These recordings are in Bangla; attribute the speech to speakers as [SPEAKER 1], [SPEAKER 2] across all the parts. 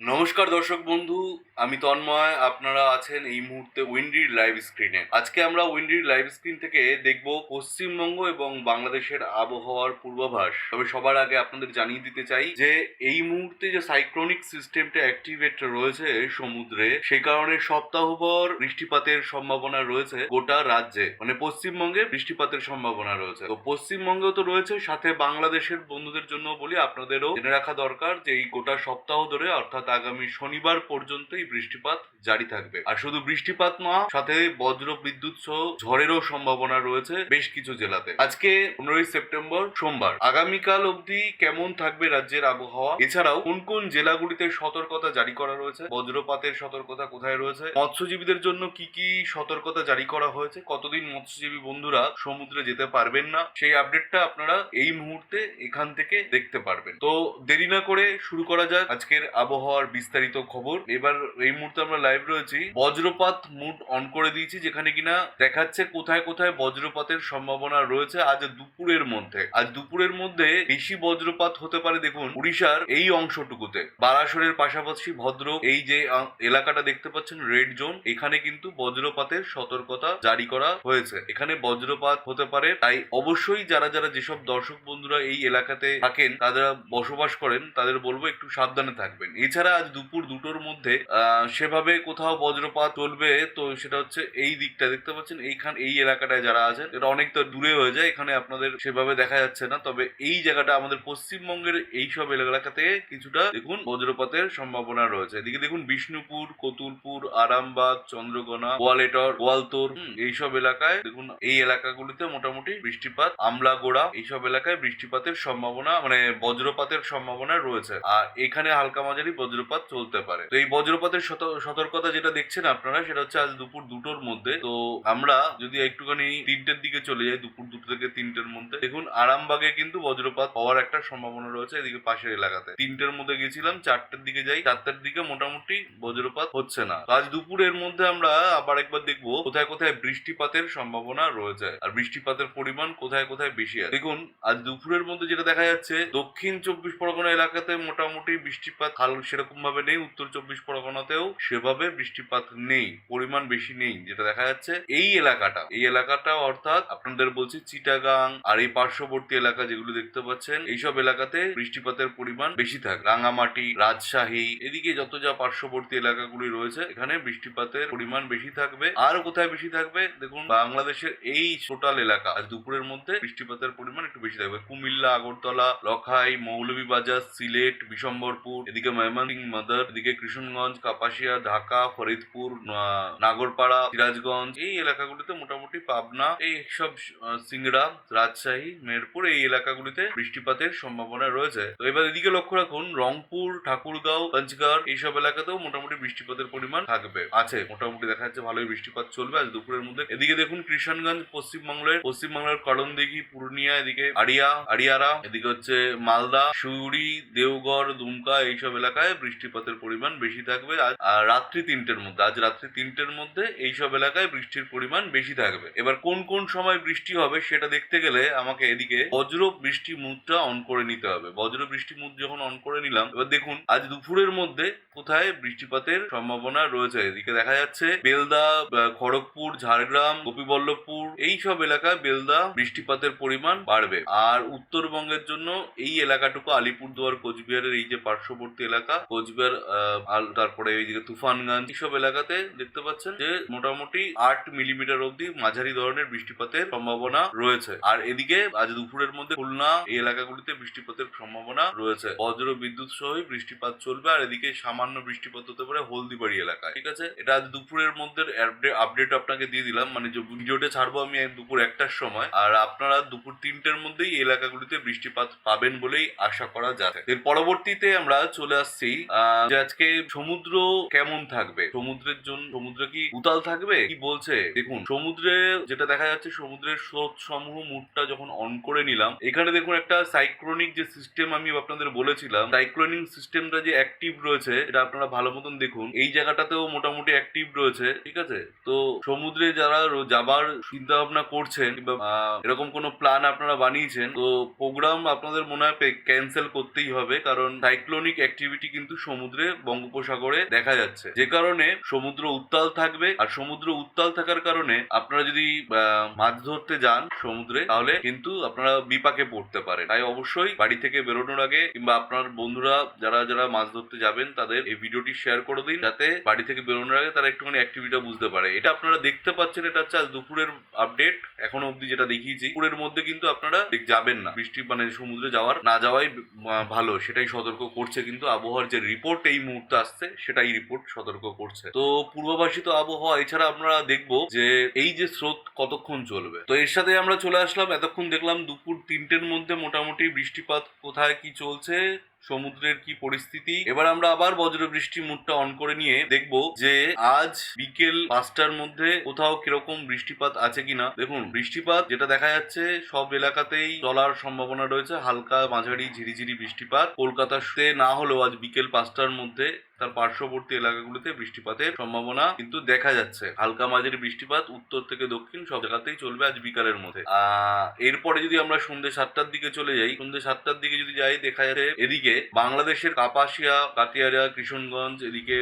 [SPEAKER 1] নমস্কার দর্শক বন্ধু, আমি তন্ময়। আপনারা আছেন এই মুহূর্তে উইন্ডির লাইভ স্ক্রিনে। আজকে আমরা উইন্ডির লাইভ স্ক্রিন থেকে দেখব পশ্চিমবঙ্গ এবং বাংলাদেশের আবহাওয়ার পূর্বাভাস। তবে সবার আগে আপনাদের জানিয়ে দিতে চাই যে, এই মুহূর্তে যে সাইক্লোনিক সিস্টেমটা অ্যাক্টিভেট রয়েছে সমুদ্রে, সে কারণে সপ্তাহভর বৃষ্টিপাতের সম্ভাবনা রয়েছে গোটা রাজ্যে। মানে পশ্চিমবঙ্গে বৃষ্টিপাতের সম্ভাবনা রয়েছে। তো পশ্চিমবঙ্গেও তো রয়েছে, সাথে বাংলাদেশের বন্ধুদের জন্য বলি, আপনাদেরও জেনে রাখা দরকার যে এই গোটা সপ্তাহ ধরে, অর্থাৎ আগামী শনিবার পর্যন্ত এই বৃষ্টিপাত জারি থাকবে। আর শুধু বৃষ্টিপাত না, সাথে বজ্র, বিদ্যুৎ সহ ঝড়েরও সম্ভাবনা রয়েছে বেশ কিছু জেলাতে। আজকে পনেরোই সেপ্টেম্বর সোমবার। আগামীকাল অবধি কেমন থাকবে রাজ্যের আবহাওয়া? এছাড়াও কোন কোন জেলাগুলিতে সতর্কতা জারি করা রয়েছে? বজ্রপাতের সতর্কতা কোথায় রয়েছে? মৎস্যজীবীদের জন্য কি কি সতর্কতা জারি করা হয়েছে? কতদিন মৎস্যজীবী বন্ধুরা সমুদ্রে যেতে পারবেন না? সেই আপডেটটা আপনারা এই মুহূর্তে এখান থেকে দেখতে পারবেন। তো দেরি না করে শুরু করা যাক আজকের আবহাওয়ার বিস্তারিত খবর। এবার এই মুহূর্তে আমরা লাইভ রয়েছি। বজ্রপাত মুড অন করে দিয়েছি যেখানে কিনা দেখাচ্ছে কোথায় কোথায় বজ্রপাতের সম্ভাবনা রয়েছে আজ দুপুরের মধ্যে। আজ দুপুরের মধ্যে বেশি বজ্রপাত হতে পারে দেখুন উড়িষ্যার এই অংশটুকুতে। বারাসরের পাশাপাশি ভদ্র এই যে এলাকাটা দেখতে পাচ্ছেন রেড জোন এখানে কিন্তু বজ্রপাতের সতর্কতা জারি করা হয়েছে। এখানে বজ্রপাত হতে পারে, তাই অবশ্যই যারা যারা যেসব দর্শক বন্ধুরা এই এলাকাতে থাকেন, তারা বসবাস করেন, তাদের বলব একটু সাবধানে থাকবেন। এছাড়া আজ দুপুর দুটোর মধ্যে সেভাবে কোথাও বজ্রপাত চলবে, তো সেটা হচ্ছে এই দিকটা। দেখতে পাচ্ছেন এইখান, এই এলাকাটায় যারা আছেন, এটা অনেকটা দূরে হয়ে যায়, এখানে আপনাদের সেভাবে দেখা যাচ্ছে না। তবে এই জায়গাটা আমাদের পশ্চিমবঙ্গের এইসব এলাকাতে কিছুটা, দেখুন, বজ্রপাতের সম্ভাবনা রয়েছে। এদিকে দেখুন, বিষ্ণুপুর, কতুলপুর, আরামবাগ, চন্দ্রকোনা, গোয়ালেটর, গোয়ালতোর এইসব এলাকায়, দেখুন, এই এলাকাগুলিতে মোটামুটি বৃষ্টিপাত, আমলাগোড়া, এইসব এলাকায় বৃষ্টিপাতের সম্ভাবনা মানে বজ্রপাতের সম্ভাবনা রয়েছে। আর এখানে হালকা মাঝারি বজ্রপাত চলতে পারে। তো এই বজ্রপাতের সত- সতর্কতা যেটা দেখছেন আপনারা, সেটা হচ্ছে আজ দুপুর দুটোর মধ্যে। তো আমরা যদি একটুখানি তিনটের দিকে চলে যাই, দুপুর দুটো থেকে তিনটের মধ্যে, দেখুন আরামবাগে কিন্তু বজ্রপাত হওয়ার একটা সম্ভাবনা রয়েছে এদিকে পাশের এলাকাতে। তিনটের মধ্যে গেছিলাম, চারটের দিকে যাই, চারটের দিকে মোটামুটি বজ্রপাত হচ্ছে না। আজ দুপুরের মধ্যে আমরা আবার একবার দেখব কোথায় কোথায় বৃষ্টিপাতের সম্ভাবনা রয়েছে আর বৃষ্টিপাতের পরিমাণ কোথায় কোথায় বেশি আছে। দেখুন, আজ দুপুরের মধ্যে যেটা দেখা যাচ্ছে, দক্ষিণ চব্বিশ পরগনা এলাকাতে মোটামুটি বৃষ্টিপাত হাল সেরকম ভাবে নেই, উত্তর চব্বিশ পরগনাতেও সেভাবে বৃষ্টিপাত নেই, পরিমাণ বেশি নেই, যেটা দেখা যাচ্ছে এই এলাকাটা। এই এলাকাটা অর্থাৎ আপনাদের বলছি চিটাগাং আর এই পার্শ্ববর্তী এলাকা যেগুলো দেখতে পাচ্ছেন, এইসব এলাকাতে বৃষ্টিপাতের পরিমাণ বেশি থাকে। রাঙামাটি, রাজশাহী, এদিকে যত যা পার্শ্ববর্তী এলাকাগুলি রয়েছে, এখানে বৃষ্টিপাতের পরিমাণ বেশি থাকবে। আর কোথায় বেশি থাকবে? দেখুন, বাংলাদেশের এই টোটাল এলাকা আজ দুপুরের মধ্যে বৃষ্টিপাতের পরিমাণ একটু বেশি থাকবে। কুমিল্লা, আগরতলা, লখাই, মৌলভীবাজার, সিলেট, বিশম্বরপুর, এদিকে ময়মনসিংহ মাদার এদিকে কৃষ্ণগঞ্জ, কাপাসিয়া, ঢাকা, ফরিদপুর নাগরপাড়া, সিরাজগঞ্জ, এই এলাকাগুলিতে মোটামুটি পাবনা, এই সব সিংড়া, রাজশাহী, মেহেরপুর এই এলাকাগুলিতে বৃষ্টিপাতের সম্ভাবনা রয়েছে। তো এবার এদিকে লক্ষ্য রাখুন, রংপুর, ঠাকুরগাঁও, পঞ্চগড় এইসব এলাকাতেও মোটামুটি বৃষ্টিপাতের পরিমাণ থাকবে, আছে। মোটামুটি দেখা যাচ্ছে ভালোই বৃষ্টিপাত চলবে আজ দুপুরের মধ্যে। এদিকে দেখুন, কৃষণগঞ্জ পশ্চিমবঙ্গের পশ্চিমবাংলার করণদিঘি পূর্ণিয়া এদিকে আড়িয়া, আড়িয়ারা, এদিকে হচ্ছে মালদা, শিউড়ি, দেওগড়, দুমকা এইসব এলাকায় বৃষ্টিপাতের পরিমাণ বেশি থাকবে আর রাত্রি তিনটের মধ্যে, আজ রাত্রি তিনটের মধ্যে এইসব এলাকায় বৃষ্টির পরিমাণ বেশি থাকবে। এবার কোন কোন সময় বৃষ্টি হবে সেটা দেখতে গেলে আমাকে এদিকে বজ্র বৃষ্টি মুডটা অন করে নিতে হবে। বজ্র বৃষ্টি মুড যখন অন করে নিলাম, এবার দেখুন, আজ দুপুরের মধ্যে কোথায় বৃষ্টিপাতের সম্ভাবনা রয়েছে? এদিকে দেখা যাচ্ছে বেলদা খড়গপুর, ঝাড়গ্রাম, গোপীবল্লভপুর এই সব এলাকায় বেলদা বৃষ্টিপাতের পরিমাণ বাড়বে। আর উত্তরবঙ্গের জন্য এই এলাকাটুকু আলিপুরদুয়ার, কোচবিহারের এই যে পার্শ্ববর্তী এলাকা কোচবিহার আর তারপরে এইদিকে তুফানগঞ্জ, এইসব এলাকাতে দেখতে পাচ্ছেন যে মোটামুটি আট মিলিমিটার অব্দি মাঝারি ধরনের বৃষ্টিপাতের সম্ভাবনা রয়েছে। আর এদিকে আজ দুপুরের মধ্যে খুলনা, এই এলাকাগুলিতে বৃষ্টিপাতের সম্ভাবনা রয়েছে। বজ্র বিদ্যুৎ সহ বৃষ্টিপাত চলবে, আর এদিকে সামান্য বৃষ্টিপাত হতে পারে হলদিবাড়ি এলাকায়। ঠিক আছে? এটা আজ দুপুরের মধ্যে আপডেট আপনাকে দিয়ে দিলাম। মানে ভিডিওটা ছাড়বো আমি দুপুর একটার সময়। আর আপনারা দুপুর তিনটের মধ্যেই এলাকাগুলিতে বৃষ্টিপাত পাবেন বলেই আশা করা যাচ্ছে। এর পরবর্তীতে আমরা চলে আসছি যে আজকে সমুদ্র কেমন থাকবে? সমুদ্রের জন্য সমুদ্র কি উতাল থাকবে? কি বলছে? দেখুন, সমুদ্রে যেটা দেখা যাচ্ছে, সমুদ্রের স্রোত সমূহ মুডটা যখন অন করে নিলাম, এখানে দেখুন একটা যে সিস্টেম আমি আপনাদের বলেছিলাম সিস্টেমটা যে অ্যাক্টিভ রয়েছে, এটা আপনারা ভালো মতন দেখুন, এই জায়গাটাতেও মোটামুটি অ্যাক্টিভ রয়েছে, ঠিক আছে? তো সমুদ্রে যারা যাবার চিন্তা ভাবনা করছেন এরকম কোনো প্ল্যান আপনারা বানিয়েছেন, তো প্রোগ্রাম আপনাদের মনে হয় ক্যান্সেল করতেই হবে, কারণ সাইক্লোনিক অ্যাক্টিভিটি কিন্তু কিন্তু সমুদ্রে বঙ্গোপসাগরে দেখা যাচ্ছে। যে কারণে সমুদ্র উত্তাল থাকবে আর সমুদ্র উত্তাল থাকার কারণে আপনারা যদি মাছ ধরতে যান সমুদ্রে, তাহলে কিন্তু আপনারা বিপাকে পড়তে পারেন। তাই অবশ্যই বাড়ি থেকে বেরোনোর আগে কিংবা আপনার বন্ধুরা যারা যারা মাছ ধরতে যাবেন, তাদের এই ভিডিওটি শেয়ার করে দিন, যাতে বাড়ি থেকে বেরোনোর আগে তারা একটুখানি অ্যাক্টিভিটা বুঝতে পারে। এটা আপনারা দেখতে পাচ্ছেন, এটা হচ্ছে আজ দুপুরের আপডেট এখনও অবধি যেটা দেখিয়েছি, দুপুরের মধ্যে কিন্তু আপনারা যাবেন না। বৃষ্টি মানে সমুদ্রে যাওয়ার, না যাওয়াই ভালো, সেটাই সতর্ক করছে কিন্তু আবহাওয়ার যে রিপোর্ট এই মুহূর্তে আসছে, সেটাই রিপোর্ট সতর্ক করছে। তো পূর্বাভাসিত আবহাওয়া, এছাড়া আমরা দেখব যে এই যে স্রোত কতক্ষণ চলবে। তো এর সাথে আমরা চলে আসলাম, এতক্ষণ দেখলাম দুপুর তিনটের মধ্যে মোটামুটি বৃষ্টিপাত কোথায় কি চলছে সমুদ্রের কি পরিস্থিতি? এবার আমরা আবার বজ্র বৃষ্টি মুডটা অন করে নিয়ে দেখব যে আজ বিকেল পাঁচটার মধ্যে কোথাও কীরকম বৃষ্টিপাত আছে কিনা। দেখুন, বৃষ্টিপাত যেটা দেখা যাচ্ছে, সব এলাকাতেই চলার সম্ভাবনা রয়েছে। হালকা মাঝারি ঝিরিঝিরি বৃষ্টিপাত। কলকাতাতে না হলেও আজ বিকেল পাঁচটার মধ্যে তার পার্শ্ববর্তী এলাকাগুলিতে বৃষ্টিপাতের সম্ভাবনা কিন্তু দেখা যাচ্ছে। হালকা মাঝের বৃষ্টিপাত উত্তর থেকে দক্ষিণ সব জায়গাতেই চলবে আজ বিকালের মধ্যে। এরপরে যদি আমরা সন্ধ্যে সাতটার দিকে চলে যাই, সন্ধ্যে সাতটার দিকে যদি যাই, দেখা যাচ্ছে এদিকে বাংলাদেশের কাপাসিয়া কাটিয়ারা কিশনগঞ্জ এদিকে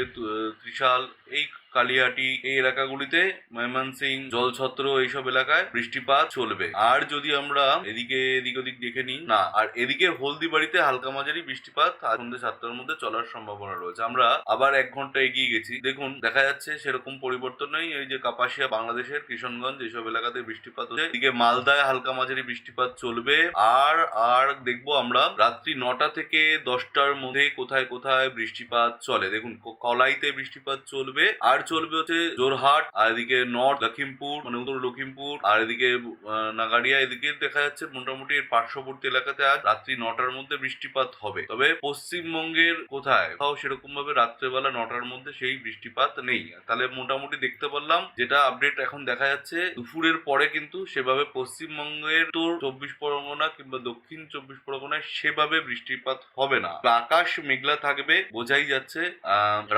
[SPEAKER 1] ত্রিশাল, এই কালিয়াটি এই এলাকাগুলিতে ময়মনসিং জলছত্র এইসব এলাকায় বৃষ্টিপাত চলবে। আর যদি আমরা এদিকে এদিক ওদিক দেখে নিই, না, আর এদিকে হলদিবাড়িতে হালকা মাঝারি বৃষ্টিপাত আজ সন্ধ্যে সাতটার মধ্যে চলার সম্ভাবনা রয়েছে। আমরা আবার এক ঘণ্টা এগিয়ে গেছি। দেখুন, দেখা যাচ্ছে সেরকম পরিবর্তন নেই। এই যে কাপাসিয়া, বাংলাদেশের কিশনগঞ্জ এইসব এলাকাতে বৃষ্টিপাত হচ্ছে। এদিকে মালদায় হালকা মাঝারি বৃষ্টিপাত চলবে। আর আর দেখব আমরা রাত্রি নটা থেকে দশটার মধ্যে কোথায় কোথায় বৃষ্টিপাত চলে। দেখুন কলাইতে বৃষ্টিপাত চলবে। আর চলবে হচ্ছে জোরহাট, আর এদিকে নর্থ লখিমপুর মানে উত্তর লখিমপুর, আর এদিকে নাগাড়িয়া, এদিকে দেখা যাচ্ছে মোটামুটি এর পার্শ্ববর্তী এলাকাতে আজ রাত্রি নটার মধ্যে বৃষ্টিপাত হবে। তবে পশ্চিমবঙ্গের কোথায় কোথাও সেরকম ভাবে রাত্রেবেলা নটার মধ্যে সেই বৃষ্টিপাত নেই। তাহলে মোটামুটি দেখতে পারলাম, যেটা আপডেট এখন দেখা যাচ্ছে, দুপুরের পরে কিন্তু সেভাবে পশ্চিমবঙ্গের তো চব্বিশ পরগনা কিংবা দক্ষিণ চব্বিশ পরগনায় সেভাবে বৃষ্টিপাত হবে না। আকাশ মেঘলা থাকবে, বোঝাই যাচ্ছে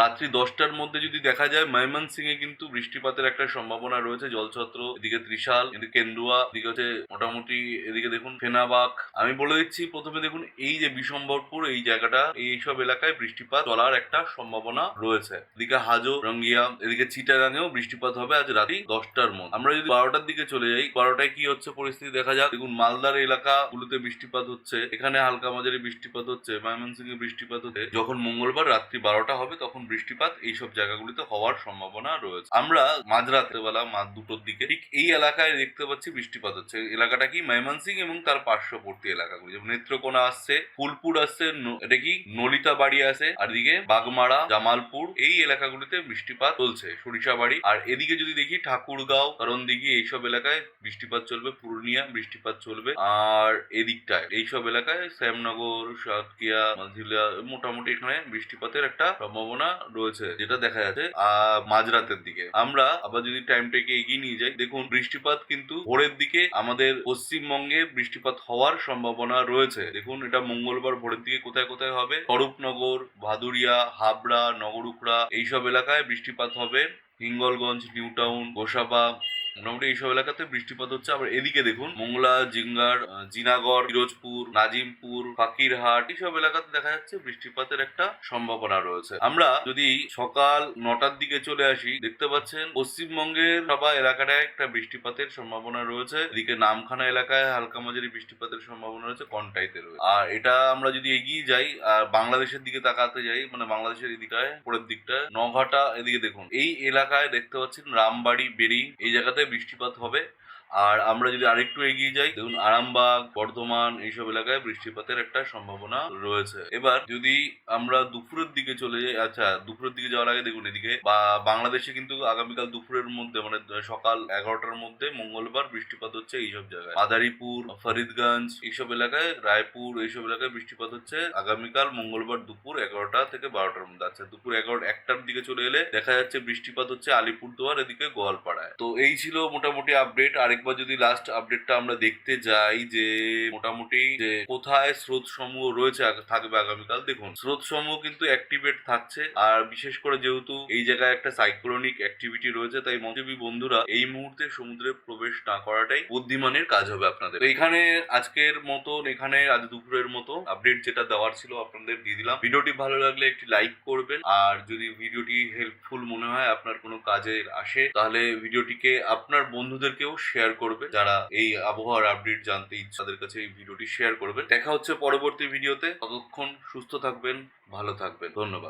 [SPEAKER 1] রাত্রি দশটার মধ্যে যদি দেখা যায় ময়মনসিং এ কিন্তু বৃষ্টিপাতের একটা সম্ভাবনা রয়েছে, জলছত্র, এদিকে ত্রিশাল, এদিকে কেন্দুয়া, এদিকে হচ্ছে মোটামুটি এদিকে দেখুন ফেনাবাগ। আমি বলে দিচ্ছি, প্রথমে দেখুন এই যে বিশম্বরপুর, এই জায়গাটা এই সব এলাকায় বৃষ্টিপাত চলার একটা সম্ভাবনা রয়েছে। এদিকে হাজো, রঙ্গিয়া, এদিকে চিটাগাঙেও বৃষ্টিপাত হবে আজ রাত্রি দশটার মধ্যে। আমরা যদি বারোটার দিকে চলে যাই, বারোটায় কি হচ্ছে পরিস্থিতি দেখা যাক। দেখুন মালদার এলাকাগুলোতে বৃষ্টিপাত হচ্ছে, এখানে হালকা মাঝারি বৃষ্টিপাত হচ্ছে ময়মনসিং এ বৃষ্টিপাত হচ্ছে। যখন মঙ্গলবার রাত্রি বারোটা হবে, তখন বৃষ্টিপাত এইসব জায়গাগুলিতে হওয়ার সম্ভাবনা রয়েছে। আমরা মাঝরাতে বেলা মাঝ দুটোর দিকে ঠিক এই এলাকায় দেখতে পাচ্ছি বৃষ্টিপাত হচ্ছে। এলাকাটা কি ময়মনসিং এবং তার পার্শ্ববর্তী এলাকাগুলি। যেমন নেত্রকোনা আসছে ফুলপুর আসছে এটা কি নলিতা বাড়ি আছে আর এদিকে বাগমারা জামালপুর এই এলাকাগুলিতে বৃষ্টিপাত চলছে সরিষাবাড়ি। আর এদিকে যদি দেখি ঠাকুরগাঁও কারণ দিঘি এইসব এলাকায় বৃষ্টিপাত চলবে পূর্ণিয়া বৃষ্টিপাত চলবে। আর এদিকটায় এইসব এলাকায় শ্যামনগর সাতকিয়া মাঝিলা মোটামুটি এখানে বৃষ্টিপাতের একটা সম্ভাবনা রয়েছে যেটা দেখা যাচ্ছে। আহ, মাঝরাতের দিকে। আমরা আবার যদি টাইমটাকে এগিয়ে নিয়ে যাই, দেখুন বৃষ্টিপাত কিন্তু ভোরের দিকে আমাদের পশ্চিমবঙ্গে বৃষ্টিপাত হওয়ার সম্ভাবনা রয়েছে। দেখুন এটা মঙ্গলবার ভোরের দিকে কোথায় কোথায় হবে? স্বরূপনগর, ভাদুরিয়া, হাবড়া নগরুকড়া এইসব এলাকায় বৃষ্টিপাত হবে। হিঙ্গলগঞ্জ, নিউটাউন, গোসাবা মোটামুটি এইসব এলাকাতে বৃষ্টিপাত হচ্ছে। আবার এদিকে দেখুন, মোংলা, জিঙ্গার জিনাগড়, ফিরোজপুর, নাজিমপুর, ফাকিরহাট এইসব এলাকাতে দেখা যাচ্ছে বৃষ্টিপাতের একটা সম্ভাবনা রয়েছে। আমরা যদি সকাল নটার দিকে চলে আসি, দেখতে পাচ্ছেন পশ্চিমবঙ্গের সবা এলাকাটায় একটা বৃষ্টিপাতের সম্ভাবনা রয়েছে। এদিকে নামখানা এলাকায় হালকা মাঝারি বৃষ্টিপাতের সম্ভাবনা রয়েছে, কন্টাইতে রয়েছে। আর এটা আমরা যদি এগিয়ে যাই, আর বাংলাদেশের দিকে তাকাতে যাই মানে বাংলাদেশের এদিকটায় পরের দিকটায়, নঘাটা এদিকে দেখুন। এই এলাকায় দেখতে পাচ্ছেন রামবাড়ি, বেরিং, এই জায়গাতে বৃষ্টিপাত হবে। আর আমরা যদি আরেকটু এগিয়ে যাই, দেখুন, আরামবাগ, বর্ধমান এইসব এলাকায় বৃষ্টিপাতের একটা সম্ভাবনা রয়েছে। এবার যদি আমরা দুপুরের দিকে চলে যাই আচ্ছা দুপুরের দিকে যাওয়ার আগে দেখুন, এদিকে বা বাংলাদেশে কিন্তু আগামীকাল দুপুরের মধ্যে মানে সকাল এগারোটার মধ্যে মঙ্গলবার বৃষ্টিপাত হচ্ছে এইসব জায়গায়। মাদারীপুর, ফরিদগঞ্জ এইসব এলাকায়, রায়পুর এইসব এলাকায় বৃষ্টিপাত হচ্ছে আগামীকাল মঙ্গলবার দুপুর এগারোটা থেকে বারোটার মধ্যে। আচ্ছা দুপুর এগারো একটার দিকে চলে এলে দেখা যাচ্ছে বৃষ্টিপাত হচ্ছে আলিপুরদুয়ার, এদিকে গোয়ালপাড়ায়। তো এই ছিল মোটামুটি আপডেট আরেক আরেকবার যদি লাস্ট আপডেটটা আমরা দেখতে যাই যে মোটামুটি যে কোথায় স্রোত সমূহ রয়েছে থাকবে আগামীকাল, দেখুন, স্রোত সমূহ কিন্তু অ্যাক্টিভেট থাকছে। আর বিশেষ করে যেহেতু এই জায়গায় একটা সাইক্লোনিক অ্যাক্টিভিটি রয়েছে, তাই মন্ত্রী বন্ধুরা এই মুহূর্তে সমুদ্রে প্রবেশ না করাটাই বুদ্ধিমানের কাজ হবে আপনাদের। এখানে আজকের মতন, এখানে আজ দুপুরের মতো আপডেট যেটা দেওয়ার ছিল আপনাদের দিয়ে দিলাম। ভিডিওটি ভালো লাগলে একটি লাইক করবেন। আর যদি ভিডিওটি হেল্পফুল মনে হয়, আপনার কোনো কাজে আসে, তাহলে ভিডিওটিকে আপনার বন্ধুদেরকেও শেয়ার করবে যারা এই আবহাওয়ার আপডেট জানতে ইচ্ছাদের কাছে এই ভিডিওটি শেয়ার করবেন। দেখা হচ্ছে পরবর্তী ভিডিওতে ততক্ষণ সুস্থ থাকবেন, ভালো থাকবেন। ধন্যবাদ।